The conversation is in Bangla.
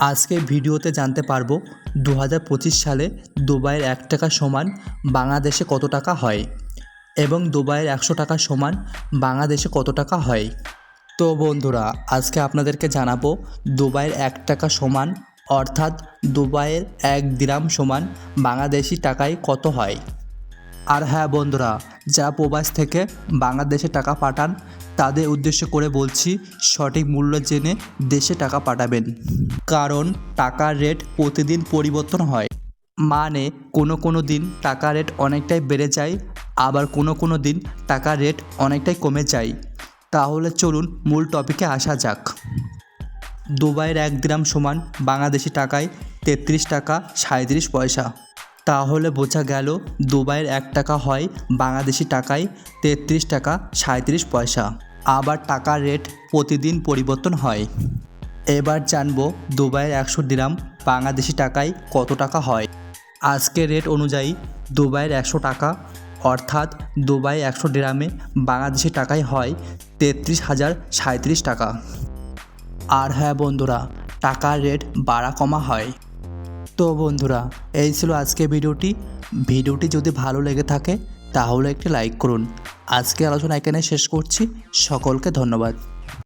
আজকে ভিডিওতে জানতে পারব দু হাজার পঁচিশ সালে দুবাইয়ের এক টাকা সমান বাংলাদেশে কত টাকা হয় এবং দুবাইয়ের একশো টাকা সমান বাংলাদেশে কত টাকা হয়। তো বন্ধুরা, আজকে আপনাদেরকে জানাব দুবাইয়ের এক টাকা সমান অর্থাৎ দুবাইয়ের এক দিরাম সমান বাংলাদেশি টাকায় কত হয়। আর হ্যাঁ বন্ধুরা, যারা প্রবাস থেকে বাংলাদেশে টাকা পাঠান তাদের উদ্দেশ্য করে বলছি, সঠিক মূল্য জেনে দেশে টাকা পাঠাবেন। কারণ টাকার রেট প্রতিদিন পরিবর্তন হয়। মানে কোনো কোনো দিন টাকার রেট অনেকটাই বেড়ে যায়, আবার কোনো কোনো দিন টাকার রেট অনেকটাই কমে যায়। তাহলে চলুন মূল টপিকে আসা যাক। দুবাইয়ের এক গ্রাম সমান বাংলাদেশি টাকায় তেত্রিশ টাকা সাঁত্রিশ পয়সা। তাহলে বোঝা গেল দুবাইয়ের এক টাকা হয় বাংলাদেশি টাকায় তেত্রিশ টাকা সাঁত্রিশ পয়সা। আবার টাকার রেট প্রতিদিন পরিবর্তন হয়। এবার জানব দুবাইয়ের একশো দিরাম বাংলাদেশি টাকায় কত টাকা হয়। আজকের রেট অনুযায়ী দুবাইয়ের একশো টাকা, অর্থাৎ দুবাই একশো ডিরামে বাংলাদেশি টাকায় হয় তেত্রিশ হাজার সাঁত্রিশ টাকা। আর হ্যাঁ বন্ধুরা, টাকার রেট বাড়া কমা হয়। তো বন্ধুরা, এই ছিল আজকে ভিডিওটি। ভিডিওটি যদি ভালো লেগে থাকে, তাহলে একটি লাইক করুন। আজকে আলোচনা এখানে শেষ করছি। সকলকে ধন্যবাদ।